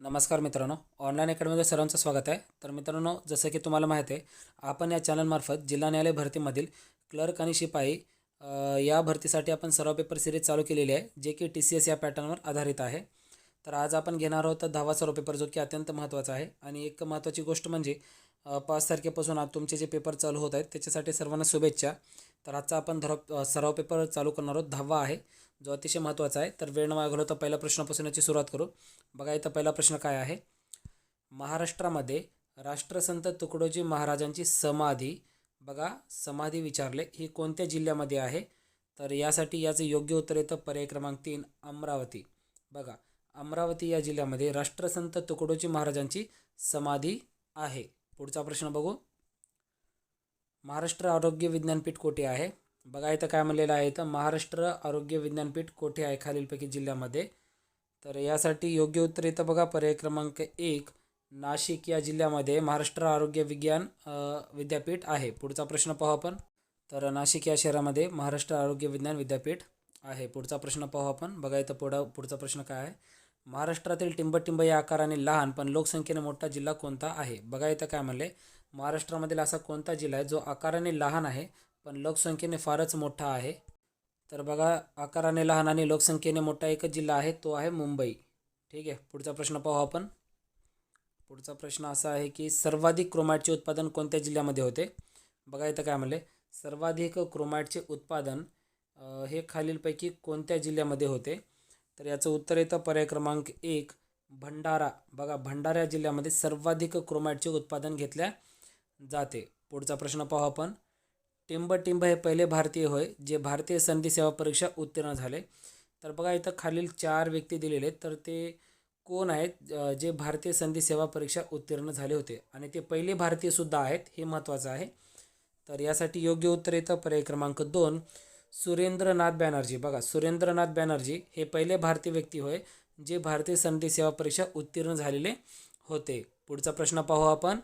नमस्कार मित्रांनो. ऑनलाईन अकॅडमीमध्ये सर्वांचं स्वागत आहे. तर मित्रांनो जसं की तुम्हाला माहिती आहे आपण या चॅनलमार्फत जिल्हा न्यायालय भरतीमधील क्लर्क आणि शिपाई या भरतीसाठी आपण सर्व पेपर सिरीज चालू केलेली आहे जे की टी सी एस या पॅटर्नवर आधारित आहे. तर आज आपण घेणार आहोत दहावा सर्व पेपर जो की अत्यंत महत्त्वाचा आहे. आणि एक महत्त्वाची गोष्ट म्हणजे पाच तारखेपासून आज तुमचे जे पेपर चालू होत आहेत त्याच्यासाठी सर्वांना शुभेच्छा. तर आजचा आपण धरो सराव पेपर चालू करणार आहोत. दहावा आहे. जो अतिशय महत्त्वाचा आहे. तर वेळ न वाया घालवता पहिल्या प्रश्नापासून याची सुरुवात करू. बघा इथं पहिला प्रश्न काय आहे? महाराष्ट्रामध्ये राष्ट्रसंत तुकडोजी महाराजांची समाधी बघा समाधी विचारले. ही कोणत्या जिल्ह्यामध्ये आहे? तर यासाठी याचं योग्य उत्तर येतं पर्याय क्रमांक तीन अमरावती. बघा अमरावती या जिल्ह्यामध्ये राष्ट्रसंत तुकडोजी महाराजांची समाधी आहे. पुढचा प्रश्न बघू. महाराष्ट्र आरोग्य विज्ञानपीठ कोठे आहे? बघा इथं काय म्हणलेलं आहे इथं महाराष्ट्र आरोग्य विज्ञानपीठ कोठे आहे खालीलपैकी जिल्ह्यामध्ये? तर यासाठी योग्य उत्तर इथं बघा पर्याय क्रमांक एक नाशिक या जिल्ह्यामध्ये महाराष्ट्र आरोग्य विज्ञान विद्यापीठ आहे. पुढचा प्रश्न पाहू आपण. तर नाशिक या शहरामध्ये महाराष्ट्र आरोग्य विज्ञान विद्यापीठ आहे. पुढचा प्रश्न पाहू आपण. बघा इथं पुढं पुढचा प्रश्न काय आहे? महाराष्ट्रातील टिंबटिंब या आकाराने लहान पण लोकसंख्येने मोठा जिल्हा कोणता आहे? बघा इथं काय म्हणले महाराष्ट्रामधील असा कोणता जिल्हा आहे जो आकाराने लहान आहे पण लोकसंख्येने फारच मोठा आहे. तर बघा आकाराने लहान आणि लोकसंख्येने मोठा एकच जिल्हा आहे तो आहे मुंबई. ठीक आहे पुढचा प्रश्न पाहू आपण. पुढचा प्रश्न असा आहे की सर्वाधिक क्रोमॅटचे उत्पादन कोणत्या जिल्ह्यामध्ये होते? बघा इथं काय म्हणले सर्वाधिक क्रोमॅटचे उत्पादन हे खालीलपैकी कोणत्या जिल्ह्यामध्ये होते? तर याचं उत्तर येतं पर्याय क्रमांक एक भंडारा. बघा भंडारा जिल्ह्यामध्ये सर्वाधिक क्रोमॅटचे उत्पादन घेतल्या जाते. पुढचा प्रश्न पाहू आपण. टिंब टिंब हे पहिले भारतीय होय जे भारतीय संधी सेवा परीक्षा उत्तीर्ण झाले. तर बघा इथं खालील चार व्यक्ती दिलेले आहेत. तर ते कोण आहेत? जे भारतीय संधी सेवा परीक्षा उत्तीर्ण झाले होते. आणि ते पहिले भारतीयसुद्धा आहेत हे महत्त्वाचं आहे. तर यासाठी योग्य उत्तर येतं पर्याय क्रमांक दोन सुरेंद्रनाथ बॅनर्जी. बघा सुरेंद्रनाथ बॅनर्जी हे पहिले भारतीय व्यक्ती होय जे भारतीय संधी सेवा परीक्षा उत्तीर्ण झालेले होते. पुढचा प्रश्न पाहू आपण.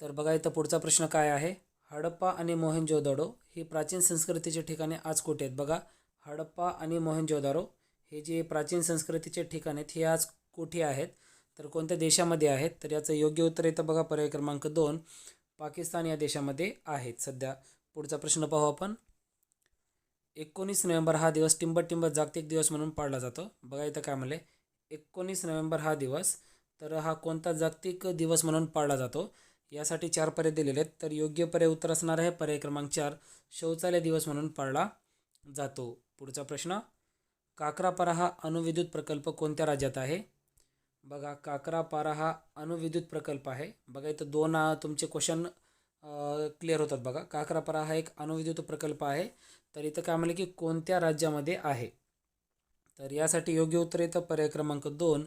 तर बघा इथं पुढचा प्रश्न काय आहे? हडप्पा आणि मोहेंजोदडो ही प्राचीन संस्कृतीचे ठिकाणे आज कुठे आहेत? बघा हडप्पा आणि मोहेंजोदारो हे जे प्राचीन संस्कृतीचे ठिकाण आहेत हे आज कुठे आहेत? तर कोणत्या देशामध्ये आहेत? तर याचं योग्य उत्तर येतं बघा पर्याय क्रमांक दोन पाकिस्तान या देशामध्ये आहेत. सध्या पुढचा प्रश्न पाहू आपण. एकोणीस नोव्हेंबर हा दिवस टिंबटिंब जागतिक दिवस म्हणून पाळला जातो. बघा इथं काय म्हणले एकोणीस नोव्हेंबर हा दिवस तर हा कोणता जागतिक दिवस म्हणून पाळला जातो? यासाठी चार पर्याय दिलेले आहेत. तर योग्य पर्याय उत्तर असणार आहे. पर्याय क्रमांक चार शौचालय दिवस म्हणून पाळला जातो. पुढचा प्रश्न काकरापारा हा अणुविद्युत प्रकल्प कोणत्या राज्यात आहे? बघा काकरापारा हा अणुविद्युत प्रकल्प आहे. बघा इथं दोन तुमचे क्वेश्चन क्लिअर होतात बघा. काकरापारा हा एक अणुविद्युत प्रकल्प आहे. तर इथं काय म्हणलं की कोणत्या राज्यामध्ये आहे? तर यासाठी योग्य उत्तर येतं पर्याय क्रमांक दोन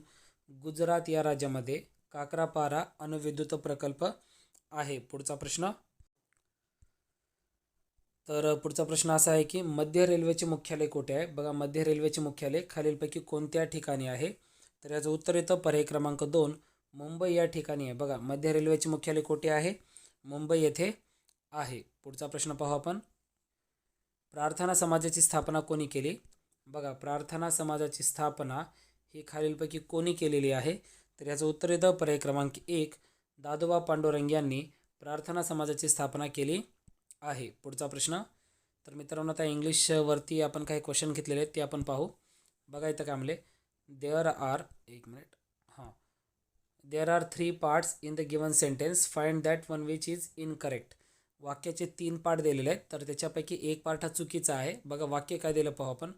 गुजरात या राज्यामध्ये काकरापारा अणुविद्युत प्रकल्प आहे. पुढचा प्रश्न. तर पुढचा प्रश्न असा आहे की मध्य रेल्वेचे मुख्यालय कुठे आहे? बघा मध्य रेल्वेचे मुख्यालय खालीलपैकी कोणत्या ठिकाणी आहे? तर याचं उत्तर येतं पर्याय क्रमांक दोन मुंबई या ठिकाणी आहे. बघा मध्य रेल्वेचे मुख्यालय कुठे आहे? मुंबई येथे आहे. पुढचा प्रश्न पाहू आपण. प्रार्थना समाजाची स्थापना कोणी केली? बघा प्रार्थना समाजाची स्थापना ही खालीलपैकी कोणी केलेली आहे? तर याचं उत्तर येतं. पर्याय क्रमांक एक दादोबा पांडुरंग यांनी प्रार्थना समाजाची स्थापना केली आहे. पुढचा प्रश्न. तर मित्रांनो आता इंग्लिशवरती आपण काही क्वेश्चन घेतलेले आहेत ते आपण पाहू. बघा इथं काय म्हणले देअर आर एक मिनिट हां. There are three parts in the given sentence find that one which is incorrect वाक्याचे तीन पार्ट दिलेले आहेत. तर त्याच्यापैकी एक पार्ट हा चुकीचा आहे. बघा वाक्य काय दिलं पाहू आपण.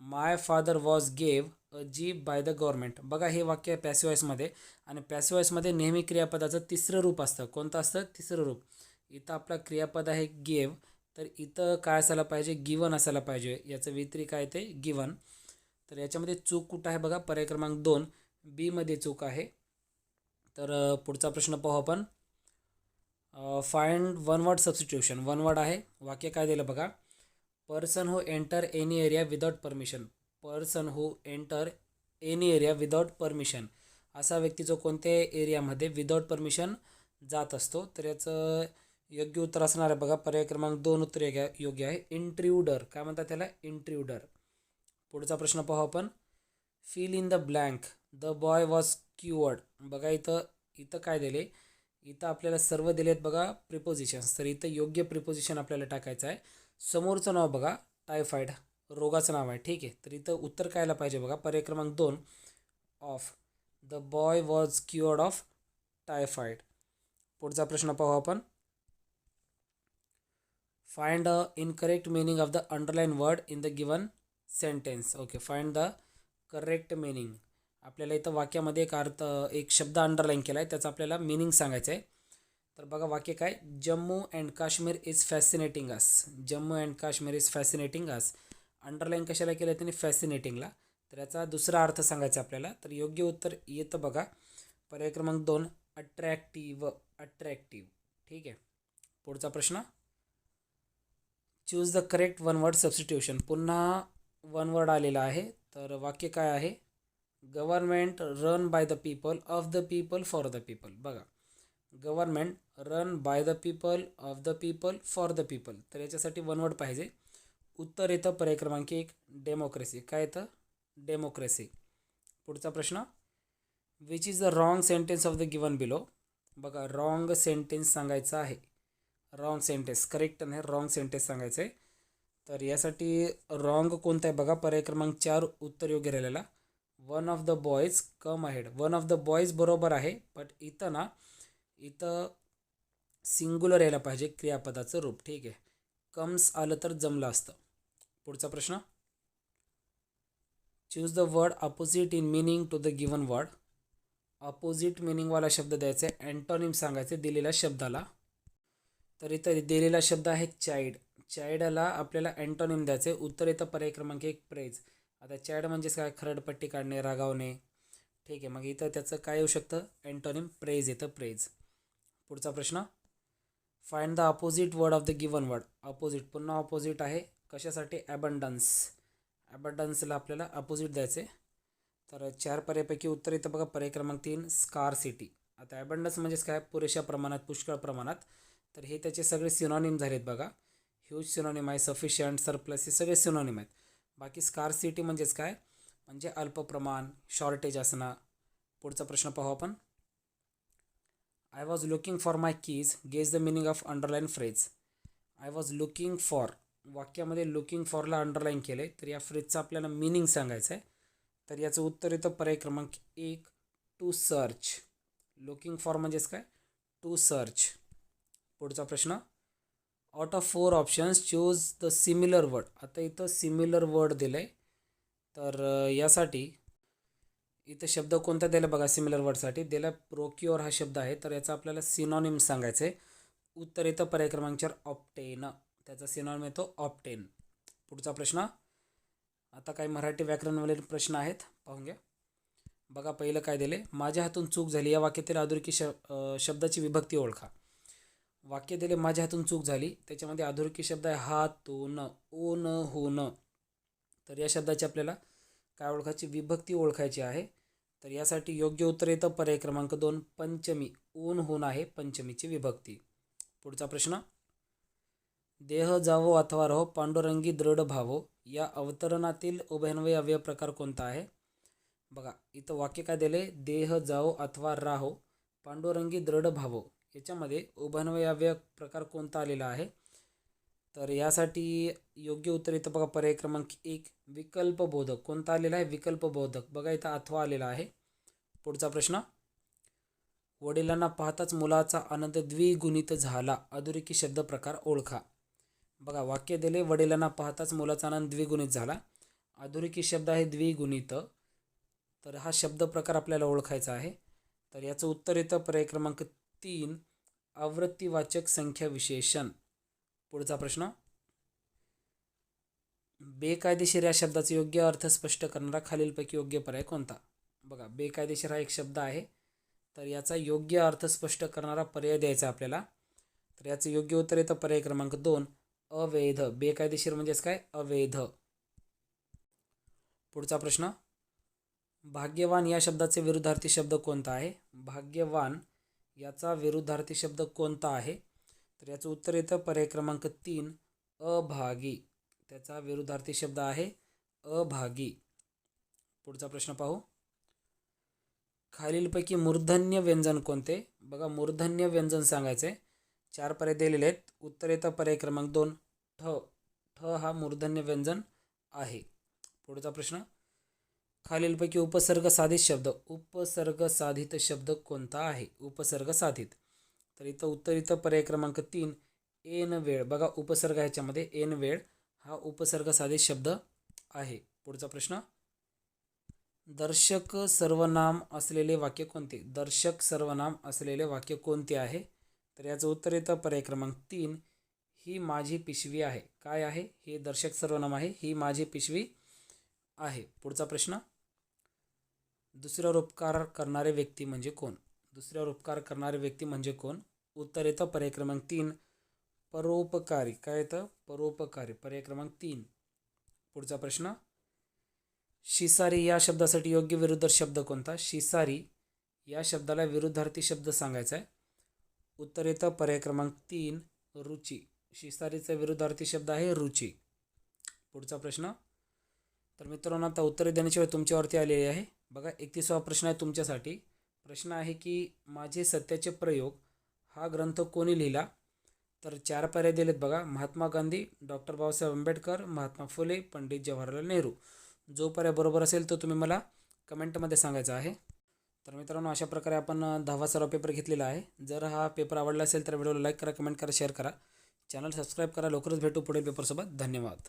My father was gave G by the government बघा हे वाक्य आहे पॅसिव आणि पॅसिव नेहमी क्रियापदाचं तिसरं रूप असतं. कोणतं असतं? तिसरं रूप. इथं आपला क्रियापद आहे गेव तर इथं काय असायला पाहिजे? गिवन असायला पाहिजे. याचं वितरी काय ते? गिवन तर याच्यामध्ये चूक कुठं आहे बघा? पर्याय क्रमांक दोन. बीमध्ये चूक आहे. तर पुढचा प्रश्न पाहू आपण. Find one word substitution one word आहे. वाक्य काय दिलं बघा? Person who enter any area without permission person who enter any area without permission असा व्यक्ती जो कोणत्याही एरियामध्ये विदाउट परमिशन जात असतो तर याचं योग्य उत्तर असणार आहे बघा. पर्याय क्रमांक दोन उत्तर योग्य योग्य आहे. इंट्र्युडर काय म्हणतात त्याला? इंट्र्यूडर पुढचा प्रश्न पाहू आपण. Fill in the blank the boy was cured बघा इथं इथं काय दिले? इथं आपल्याला सर्व दिले आहेत बघा प्रिपोजिशन्स तर इथं योग्य प्रिपोजिशन आपल्याला टाकायचं आहे. समोरचं नाव बघा टायफाईड रोगाचं नाव आहे. ठीक आहे? तर इथं उत्तर कायला पाहिजे बघा. पर्याय क्रमांक दोन of. The boy was cured of typhoid पुढचा प्रश्न पाहू आपण. Find the incorrect meaning of the underline word in the given sentence okay find the correct meaning आपल्याला इथं वाक्यामध्ये एक अर्थ एक शब्द अंडरलाईन केला आहे त्याचा आपल्याला मिनिंग सांगायचं आहे तर बघा वाक्य काय? Jammu and Kashmir is fascinating as Jammu and Kashmir is fascinating as underline कशाला केलं त्यांनी? फॅसिनेटिंगला तर याचा दुसरा अर्थ सांगायचा आपल्याला. तर योग्य उत्तर येतं बघा. पर्याय क्रमांक दोन अट्रॅक्टिव्ह अट्रॅक्टिव्ह ठीक आहे. पुढचा प्रश्न. Choose the correct one word substitution पुन्हा वन वर्ड आलेला आहे. तर वाक्य काय आहे? Government run by the people of the people for the people बघा. Government run by the people of the people for the people तर याच्यासाठी वन वर्ड पाहिजे. उत्तर येतं पर्याय क्रमांक एक डेमोक्रेसी काय येतं डेमोक्रेसी पुढचा प्रश्न. Which is the wrong sentence of the given below बघा रॉंग सेंटेन्स सांगायचं आहे. रॉंग सेंटेन्स करेक्ट नाही रॉंग सेंटेन्स सांगायचं आहे तर यासाठी रॉंग कोणतं आहे बघा पर्याय क्रमांक चार उत्तर योग्य राहिलेला. One of the boys come ahead one of the boys बरोबर आहे बट इथं ना इथं सिंग्युलर यायला पाहिजे क्रियापदाचं रूप. ठीक आहे. कम्स आलं तर जमलं असतं. पुढचा प्रश्न? Choose the word opposite in meaning to the given word opposite मिनिंगवाला शब्द द्यायचा आहे अँटॉनिम सांगायचे दिलेल्या शब्दाला. तर इथं दिलेला शब्द आहे चाइल्ड चाइल्डला आपल्याला अँटॉनिम द्यायचं उत्तर येतं पर्याय क्रमांक एक प्रेज आता चाईड म्हणजेच काय? खरडपट्टी काढणे रागावणे. ठीक आहे मग इथं त्याचं काय येऊ शकतं? अँटॉनिम प्रेज येतं प्रेज पुढचा प्रश्न? Find the opposite word of the given word opposite पुन्हा अपोजिट आहे. कशासाठी? ॲबंडन्स ॲबंडन्सला आपल्याला अपोजिट द्यायचे तर चार पर्यायपैकी उत्तर येतं बघा पर्याय क्रमांक तीन स्कार सिटी आता ॲबंडन्स म्हणजेच काय? पुरेशा प्रमाणात पुष्कळ प्रमाणात. तर हे त्याचे सगळे सिनॉनिम झालेत बघा. ह्यूज सिनॉनिम आहे सफिशियंट सरप्लस हे सगळे सिनॉनिम आहेत. बाकी स्कार सिटी म्हणजेच काय? म्हणजे अल्प प्रमाण शॉर्टेज असणं. पुढचा प्रश्न पाहू आपण. I was looking for my keys guess the meaning of underline phrase I was looking for वाक्यामध्ये लुकिंग फॉरला अंडरलाईन केलं आहे तर या फ्रेजचं आपल्याला मिनिंग सांगायचं आहे तर याचं उत्तर येतं पर्याय क्रमांक एक टू सर्च लुकिंग फॉर म्हणजेच काय? टू सर्च पुढचा प्रश्न out of four options choose the similar word आता इथं सिमिलर वर्ड दिलं आहे तर यासाठी इथं शब्द कोणता दिला बघा सिमिलर वर्डसाठी दिला प्रोक्युअर हा शब्द आहे. तर याचा आपल्याला सिनॉनिम सांगायचं आहे उत्तर येतं पर्याय क्रमांक चार ऑप्टेन त्याचा सिनॉनिम येतो ऑप्टेन. पुढचा प्रश्न. आता काही मराठी व्याकरणवाले प्रश्न आहेत. पाहून घ्या. बघा पहिलं काय दिले. माझ्या हातून चूक झाली. या वाक्यातील अधुरकी श शब्दाची विभक्ती ओळखा. वाक्य दिले माझ्या हातून चूक झाली. त्याच्यामध्ये अधुरकी शब्द आहे हातून ओ न हो न तर या शब्दाची आपल्याला काय ओळखायची? विभक्ती ओळखायची आहे. तर यासाठी योग्य उत्तर येतं. पर्याय क्रमांक दोन पंचमी. ऊन होऊन आहे पंचमीची विभक्ती. पुढचा प्रश्न. देह जावो अथवा रहो पांडुरंगी दृढ भावो या अवतरणातील उभयन्वय अवयव प्रकार कोणता आहे? बघा इथं वाक्य काय दिले देह जावो अथवा राहो पांडुरंगी दृढ भावो. याच्यामध्ये उभयन्वय अवयव प्रकार कोणता आलेला आहे? तर यासाठी योग्य उत्तर इथं बघा पर्याय क्रमांक एक विकल्पबोधक. कोणता आलेला आहे? विकल्पबोधक. बघा इथं अथवा आलेला आहे. पुढचा प्रश्न. वडिलांना पाहताच मुलाचा आनंद द्विगुणित झाला. अधुरेकी शब्द प्रकार ओळखा. बघा वाक्य दिले वडिलांना पाहताच मुलाचा आनंद द्विगुणित झाला. अधुरेकी शब्द आहे द्विगुणित. तर हा शब्द प्रकार आपल्याला ओळखायचा आहे. तर याचं उत्तर येतं पर्याय क्रमांक तीन आवृत्तीवाचक संख्या विशेषण. पुढचा प्रश्न. बेकायदेशीर या शब्दाचा योग्य अर्थ स्पष्ट करणारा खालीलपैकी योग्य पर्याय कोणता? बघा बेकायदेशीर हा एक शब्द आहे. तर याचा योग्य अर्थ स्पष्ट करणारा पर्याय द्यायचा आपल्याला. तर याचं योग्य उत्तर येतं पर्याय क्रमांक दोन अवैध. बेकायदेशीर म्हणजेच काय? अवैध. पुढचा प्रश्न. भाग्यवान या शब्दाचे विरुद्धार्थी शब्द कोणता आहे? भाग्यवान याचा विरुद्धार्थी शब्द कोणता आहे? तर याचं उत्तर येतं पर्याय क्रमांक तीन अभागी. त्याचा विरुद्धार्थी शब्द आहे अभागी. पुढचा प्रश्न पाहू. खालीलपैकी मूर्धन्य व्यंजन कोणते? बघा मूर्धन्य व्यंजन सांगायचे चार पर्याय दिलेले आहेत. उत्तर येतं पर्याय क्रमांक दोन ठ ठ हा मूर्धन्य व्यंजन आहे. पुढचा प्रश्न. खालीलपैकी उपसर्ग साधित शब्द उपसर्ग साधित शब्द कोणता आहे? उपसर्ग साधित. तर इथं उत्तर इथं पर्याय क्रमांक तीन एन वेळ. बघा उपसर्ग ह्याच्यामध्ये एन वेळ हा उपसर्ग साधित शब्द आहे. पुढचा प्रश्न. दर्शक सर्वनाम असलेले वाक्य कोणते? दर्शक सर्वनाम असलेले वाक्य कोणते आहे? तर याचं उत्तर येतं पर्याय क्रमांक तीन ही माझी पिशवी आहे. काय आहे? हे दर्शक सर्वनाम आहे. ही माझी पिशवी आहे. पुढचा प्रश्न. दुसऱ्यावर उपकार करणारे व्यक्ती म्हणजे कोण? दुसऱ्यावर उपकार करणारे व्यक्ती म्हणजे कोण? उत्तर येतं. पर्याय क्रमांक तीन. परोपकारी. काय येतं? परोपकारी. पर्याय क्रमांक तीन. पुढचा प्रश्न. शिसारी या शब्दासाठी योग्य विरुद्ध शब्द कोणता? शिसारी या शब्दाला विरुद्धार्थी शब्द सांगायचा आहे. उत्तर येतं. पर्याय क्रमांक तीन. रुची. शिसारीचा विरुद्धार्थी शब्द आहे रुची. पुढचा प्रश्न. तर मित्रांनो आता उत्तरे देण्याची वेळ तुमच्यावरती आलेली आहे. बघा एकतीसावा प्रश्न आहे तुमच्यासाठी. प्रश्न आहे की माझे सत्याचे प्रयोग हा ग्रंथ कोणी लिहिला? तर चार पर्याय दिलेत बघा. महात्मा गांधी डॉक्टर बाबासाहेब आंबेडकर महात्मा फुले पंडित जवाहरलाल नेहरू. जो पर्याय बरोबर असेल तो तुम्ही मला कमेंटमध्ये सांगायचा आहे. तर मित्रांनो अशा प्रकारे आपण दहावा सराव पेपर घेतलेला आहे. जर हा पेपर आवडला असेल तर व्हिडिओला लाईक करा कमेंट करा शेअर करा. चॅनल सबस्क्राईब करा लवकरच भेटू पुढील पेपरसोबत. धन्यवाद.